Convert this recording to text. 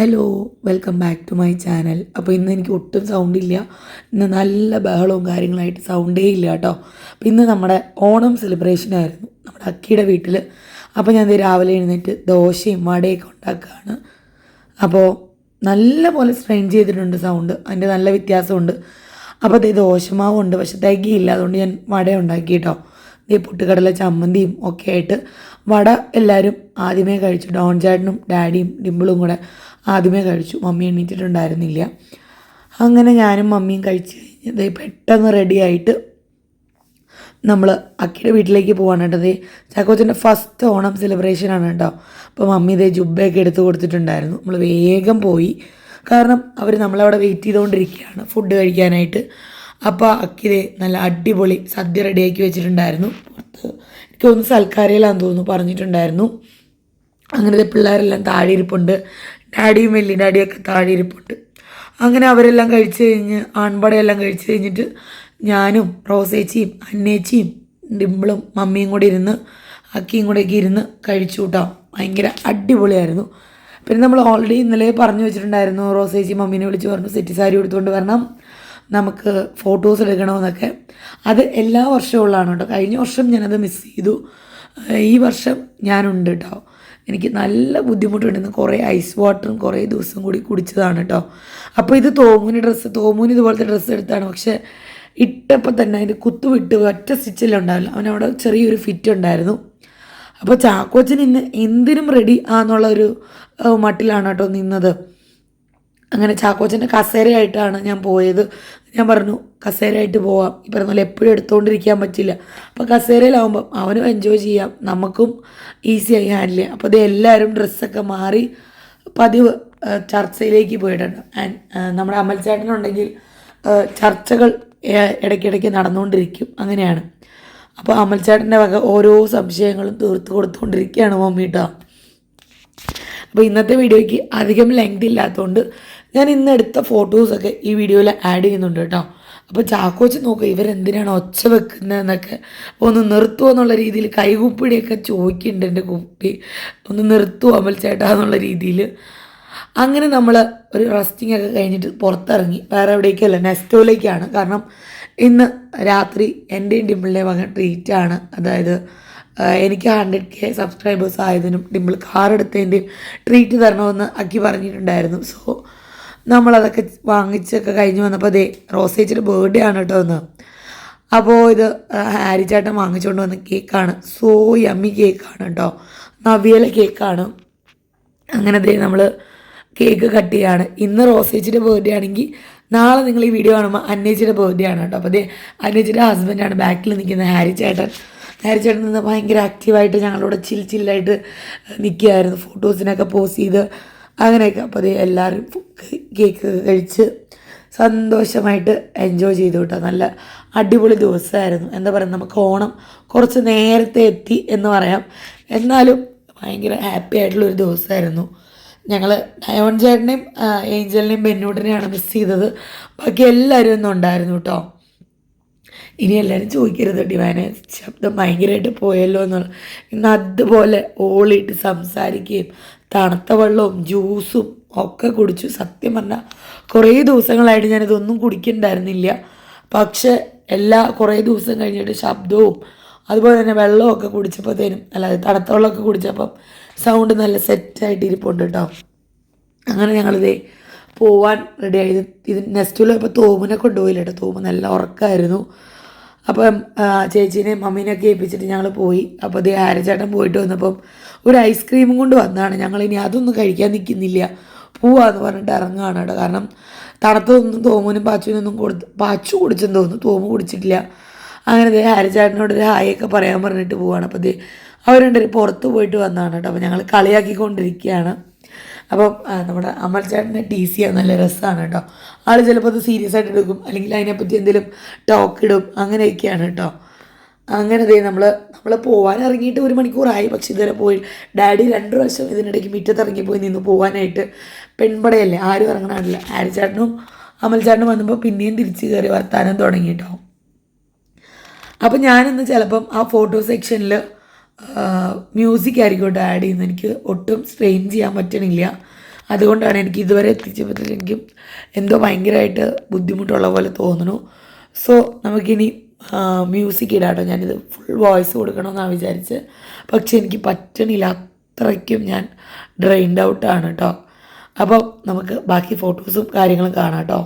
Hello welcome back to my channel അപ്പോൾ ഇന്ന് എനിക്ക് ഒട്ടും സൗണ്ട് ഇല്ല. ഇന്ന് നല്ല ബഹളവും കാര്യങ്ങളായിട്ട് സൗണ്ടേ ഇല്ല കേട്ടോ. അപ്പോൾ ഇന്ന് നമ്മുടെ ഓണം സെലിബ്രേഷൻ ആയിരുന്നു നമ്മുടെ അക്കിയുടെ വീട്ടിൽ അപ്പോൾ ഞാൻ രാവിലെ എഴുന്നേറ്റ് ദോശയും വടയൊക്കെ ഉണ്ടാക്കുകയാണ്. അപ്പോൾ നല്ല പോലെ സ്ട്രെയിൻ ചെയ്തിട്ടുണ്ട് സൗണ്ട് അതിന്റെ നല്ല വ്യത്യാസമുണ്ട്. അപ്പോൾ അതേ ദോശമാവുണ്ട് പക്ഷെ തികയില്ല. അതുകൊണ്ട് ഞാൻ വട ഉണ്ടാക്കി കേട്ടോ. ഈ പൊട്ടുകടല ചമ്മന്തിയും ഒക്കെ ആയിട്ട്. വട എല്ലാവരും ആദ്യമേ കഴിച്ചു. ഡോൺ ഡാഡിയും ഡിമ്പിളും കൂടെ. ആദ്യമേ കഴിച്ചു. മമ്മി എണീറ്റിട്ടുണ്ടായിരുന്നില്ല. അങ്ങനെ ഞാനും മമ്മിയും കഴിച്ച് കഴിഞ്ഞത് പെട്ടെന്ന് റെഡിയായിട്ട് നമ്മൾ അക്കിയുടെ വീട്ടിലേക്ക് പോവാണ് കേട്ടോ. ദേ ചാക്കോച്ചന്റെ ഫസ്റ്റ് ഓണം സെലിബ്രേഷൻ ആണ് കേട്ടോ. അപ്പോൾ മമ്മി ഇതേ ജുബയൊക്കെ എടുത്ത് കൊടുത്തിട്ടുണ്ടായിരുന്നു. നമ്മൾ വേഗം പോയി. കാരണം അവർ നമ്മളവിടെ വെയിറ്റ് ചെയ്തുകൊണ്ടിരിക്കുകയാണ് ഫുഡ് കഴിക്കാനായിട്ട്. അപ്പോൾ അക്കിതേ നല്ല അടിപൊളി സദ്യ റെഡിയാക്കി വെച്ചിട്ടുണ്ടായിരുന്നു. പുറത്ത് എനിക്ക് തോന്നുന്നു സൽക്കാരയിലാന്ന് തോന്നുന്നു പറഞ്ഞിട്ടുണ്ടായിരുന്നു. അങ്ങനത്തെ പിള്ളേരെല്ലാം താഴെ ഇരിപ്പുണ്ട്. ഡാഡിയും വലിയ ഡാഡിയൊക്കെ താഴെ ഇരിപ്പുണ്ട് അങ്ങനെ അവരെല്ലാം കഴിച്ച് കഴിഞ്ഞ് ആൺപടയെല്ലാം കഴിച്ച് കഴിഞ്ഞിട്ട് ഞാനും റോസേച്ചിയും അന്നേച്ചിയും ഡിമ്പിളും മമ്മിയും കൂടി ഇരുന്ന് അക്കിയും കൂടെയൊക്കെ ഇരുന്ന് കഴിച്ചു കൂട്ടാം ഭയങ്കര അടിപൊളിയായിരുന്നു. പിന്നെ നമ്മൾ ഓൾറെഡി ഇന്നലെ പറഞ്ഞു വെച്ചിട്ടുണ്ടായിരുന്നു റോസേച്ചി മമ്മീനെ വിളിച്ച് പറഞ്ഞു സെറ്റ് സാരി എടുത്തുകൊണ്ട് വരണം നമുക്ക് ഫോട്ടോസ് എടുക്കണമെന്നൊക്കെ. അത് എല്ലാ വർഷവും ഉള്ളതാണ് കേട്ടോ. കഴിഞ്ഞ വർഷം ഞാനത് മിസ് ചെയ്തു. ഈ വർഷം ഞാനുണ്ട് കേട്ടോ. എനിക്ക് നല്ല ബുദ്ധിമുട്ടുണ്ടെന്ന് കുറേ ഐസ് വാട്ടറും കുറേ ദിവസം കൂടി കുടിച്ചതാണ് കേട്ടോ അപ്പോൾ ഇത് തോമുവിന് ഡ്രസ്സ് തോമുവിന് ഇതുപോലത്തെ ഡ്രസ്സ് എടുത്താണ്. പക്ഷേ ഇട്ടപ്പോൾ തന്നെ അതിന്റെ കുത്തു വിട്ട് ഒറ്റ സ്റ്റിച്ചെല്ലാം ഉണ്ടാവില്ല അവനവിടെ ചെറിയൊരു ഫിറ്റ് ഉണ്ടായിരുന്നു. അപ്പോൾ ചാക്കോച്ചൻ ഇന്ന് എന്തിനും റെഡി ആന്നുള്ള ഒരു മട്ടിലാണ് കേട്ടോ നിന്നത്. അങ്ങനെ ചാക്കോച്ചന്റെ കസേരയായിട്ടാണ് ഞാൻ പോയത്. ഞാൻ പറഞ്ഞു കസേരയായിട്ട് പോവാം. ഈ പറഞ്ഞ പോലെ എപ്പോഴും എടുത്തുകൊണ്ടിരിക്കാൻ പറ്റില്ല. അപ്പോൾ കസേരയിലാവുമ്പം അവനും എൻജോയ് ചെയ്യാം. നമുക്കും ഈസിയായി ഹാൻഡിൽ ചെയ്യാം. അപ്പോൾ ഇത് എല്ലാവരും ഡ്രസ്സൊക്കെ മാറി പതിവ് ചർച്ചയിലേക്ക് പോയിട്ടുണ്ട്. ആൻഡ് നമ്മുടെ അമൽ ചേട്ടനുണ്ടെങ്കിൽ ചർച്ചകൾ ഇടയ്ക്കിടയ്ക്ക് നടന്നുകൊണ്ടിരിക്കും. അങ്ങനെയാണ്. അപ്പോൾ അമൽചേട്ടന്റെ വക ഓരോ സംശയങ്ങളും തീർത്ത് കൊടുത്തുകൊണ്ടിരിക്കുകയാണ് മമ്മി കേട്ടോ അപ്പോൾ ഇന്നത്തെ വീഡിയോയ്ക്ക് അധികം ലെങ്ത് ഇല്ലാത്തതുകൊണ്ട് ഞാൻ ഇന്ന് എടുത്ത ഫോട്ടോസൊക്കെ ഈ വീഡിയോയിൽ ആഡ് ചെയ്യുന്നുണ്ട് കേട്ടോ. അപ്പോൾ ചാക്കോച്ച് നോക്കുക ഇവരെന്തിനാണ് ഒച്ച വെക്കുന്നതെന്നൊക്കെ. ഒന്ന് നിർത്തുമോ എന്നുള്ള രീതിയിൽ കൈകുപ്പിടിയൊക്കെ ചോദിക്കുന്നുണ്ട് എന്റെ കുപ്പി ഒന്ന് നിർത്തുമോ അമൽ ചേട്ടാ എന്നുള്ള രീതിയിൽ അങ്ങനെ നമ്മൾ ഒരു റെസ്റ്റിംഗ് ഒക്കെ കഴിഞ്ഞിട്ട് പുറത്തിറങ്ങി. വേറെ എവിടേക്കല്ല നെസ്റ്റോയിലേക്കാണ് കാരണം ഇന്ന് രാത്രി എന്റെയും ഡിമ്പിളിന്റെ വക ട്രീറ്റാണ് അതായത് എനിക്ക് ഹൺഡ്രഡ് കെ സബ്സ്ക്രൈബേഴ്സ് ആയതിനും ഡിമ്പിൾ കാർ എടുത്തതിന്റെയും ട്രീറ്റ് തരണമെന്ന് അക്കി പറഞ്ഞിട്ടുണ്ടായിരുന്നു. സോ നമ്മളതൊക്കെ വാങ്ങിച്ചൊക്കെ കഴിഞ്ഞ് വന്നപ്പോൾ അതേ റോസേച്ചിയുടെ ബർത്ത്ഡേ ആണ് കേട്ടോ ഒന്ന് അപ്പോൾ ഇത് ഹാരി ചേട്ടൻ വാങ്ങിച്ചുകൊണ്ട് വന്ന കേക്കാണ്. സോ യമ്മി കേക്കാണ് കേട്ടോ. നവിയല കേക്കാണ്. അങ്ങനെ ദേ നമ്മൾ കേക്ക് കട്ട് ചെയ്യാണ്. ഇന്ന് റോസേച്ചിയുടെ ബർത്ത്ഡേ ആണെങ്കിൽ നാളെ നിങ്ങൾ ഈ വീഡിയോ കാണുമ്പോൾ അന്നേച്ചിയുടെ ബർത്ത്ഡേ ആണ് കേട്ടോ. അപ്പോൾ ദേ അന്നേച്ചിയുടെ ഹസ്ബൻഡാണ് ബാക്കിൽ നിൽക്കുന്ന ഹാരി ചേട്ടൻ. ഹാരി ചേട്ടൻ നിന്ന് ഭയങ്കര ആക്റ്റീവായിട്ട് ഞങ്ങളോട് ചിൽ ചില്ലായിട്ട് നിൽക്കുകയായിരുന്നു ഫോട്ടോസിനൊക്കെ പോസ്റ്റ് ചെയ്ത് അങ്ങനെയൊക്കെ. അപ്പോൾ എല്ലാവരും കേക്ക് കഴിച്ച് സന്തോഷമായിട്ട് എൻജോയ് ചെയ്തു കേട്ടോ നല്ല അടിപൊളി ദിവസമായിരുന്നു. എന്താ പറയുക നമുക്ക് ഓണം കുറച്ച് നേരത്തെ എത്തി എന്ന് പറയാം. എന്നാലും ഭയങ്കര ഹാപ്പി ആയിട്ടുള്ളൊരു ദിവസമായിരുന്നു. ഞങ്ങൾ ഡയമൺ ചേട്ടനെയും ഏഞ്ചലിനെയും ബെന്നൂട്ടിനെയാണ് മിസ് ചെയ്തത്. ബാക്കി എല്ലാവരും ഒന്നും ഉണ്ടായിരുന്നു കേട്ടോ ഇനി എല്ലാവരും ചോദിക്കരുത്. ഡിവാനെ ശബ്ദം ഭയങ്കരമായിട്ട് പോയല്ലോ എന്നുള്ള ഇന്ന് അതുപോലെ ഓളിയിട്ട് സംസാരിക്കുകയും തണുത്ത വെള്ളവും ജ്യൂസും ഒക്കെ കുടിച്ചു. സത്യം പറഞ്ഞാൽ കുറേ ദിവസങ്ങളായിട്ട് ഞാനിതൊന്നും കുടിക്കണ്ടായിരുന്നില്ല. പക്ഷെ എല്ലാ കുറേ ദിവസം കഴിഞ്ഞിട്ട് ശബ്ദവും അതുപോലെ തന്നെ വെള്ളമൊക്കെ കുടിച്ചപ്പോഴത്തേനും അല്ലാതെ തണുത്ത വെള്ളമൊക്കെ കുടിച്ചപ്പം സൗണ്ട് നല്ല സെറ്റായിട്ട് ഇരിപ്പുണ്ട് കേട്ടോ അങ്ങനെ ഞങ്ങളിതേ പോവാൻ റെഡി ആയി. ഇത് നെക്സ്റ്റ് ഇപ്പോൾ തോമിനെ കൊണ്ടുപോയില്ല കേട്ടോ തോമ് നല്ല ഉറക്കമായിരുന്നു അപ്പം ചേച്ചീനെയും മമ്മീനെയൊക്കെ ഏൽപ്പിച്ചിട്ട് ഞങ്ങൾ പോയി. അപ്പോൾ ദേ ആരച്ചേട്ടൻ പോയിട്ട് വന്നപ്പം ഒരു ഐസ്ക്രീമും കൊണ്ട് വന്നതാണ്. ഞങ്ങൾ ഇനി അതൊന്നും കഴിക്കാൻ നിൽക്കുന്നില്ല പോവാന്ന് പറഞ്ഞിട്ട് ഇറങ്ങുകയാണ് കേട്ടോ കാരണം തണുത്തതൊന്നും തോമുനും പാച്ചുവിനൊന്നും കൊടുത്ത് പാച്ചു കുടിച്ചെന്ന് തോന്നുന്നു. തോമു കുടിച്ചിട്ടില്ല. അങ്ങനെ ദേ ഹരിചേട്ടനോട് ഒരു ഹായൊക്കെ പറയാൻ പറഞ്ഞിട്ട് പോവാണ്. അപ്പോൾ ദേ രണ്ടുപേരും പുറത്ത് പോയിട്ട് വന്നതാണ് കേട്ടോ. അപ്പോൾ ഞങ്ങൾ കളിയാക്കിക്കൊണ്ടിരിക്കുകയാണ്. അപ്പം ആ, നമ്മുടെ അമൽ ചേട്ടന്റെ ടി സി നല്ല രസമാണ് കേട്ടോ ആൾ ചിലപ്പോൾ അത് സീരിയസ് ആയിട്ട് എടുക്കും. അല്ലെങ്കിൽ അതിനെപ്പറ്റി എന്തെങ്കിലും ടോക്ക് ഇടും. അങ്ങനെയൊക്കെയാണ് കേട്ടോ അങ്ങനെ ദേ നമ്മൾ നമ്മൾ പോകാൻ ഇറങ്ങിയിട്ട് ഒരു മണിക്കൂറായി. പക്ഷേ ഇതുവരെ പോയി. ഡാഡി രണ്ട് പ്രാവശ്യം ഇതിനിടയ്ക്ക് മുറ്റത്ത് ഇറങ്ങിപ്പോയി നിന്ന് പോകാനായിട്ട് പെൺപടയല്ലേ? ആരും ഇറങ്ങണമില്ല അമൽ അമൽചേട്ടനും വന്നപ്പോൾ പിന്നെയും തിരിച്ച് കയറി വർത്താനം തുടങ്ങി കേട്ടോ അപ്പം ഞാനിന്ന് ചിലപ്പം ആ ഫോട്ടോ സെക്ഷനിൽ മ്യൂസിക് ആയിരിക്കും കേട്ടോ ആഡ് ചെയ്യുന്നത് എനിക്ക് ഒട്ടും സ്ട്രെയിൻ ചെയ്യാൻ പറ്റണില്ല. അതുകൊണ്ടാണ് എനിക്ക് ഇതുവരെ എത്തിച്ചപ്പോഴത്തേക്കും എന്തോ ഭയങ്കരമായിട്ട് ബുദ്ധിമുട്ടുള്ള പോലെ തോന്നുന്നു. സോ നമുക്കിനി മ്യൂസിക് ഇടാട്ടോ ഞാനിത് ഫുൾ വോയിസ് കൊടുക്കണമെന്നാണ് വിചാരിച്ച്. പക്ഷെ എനിക്ക് പറ്റണില്ല. അത്രയ്ക്കും ഞാൻ ഡ്രെയിൻഡ് ഔട്ടാണ് കേട്ടോ. അപ്പോൾ നമുക്ക് ബാക്കി ഫോട്ടോസും കാര്യങ്ങളും കാണാം കേട്ടോ.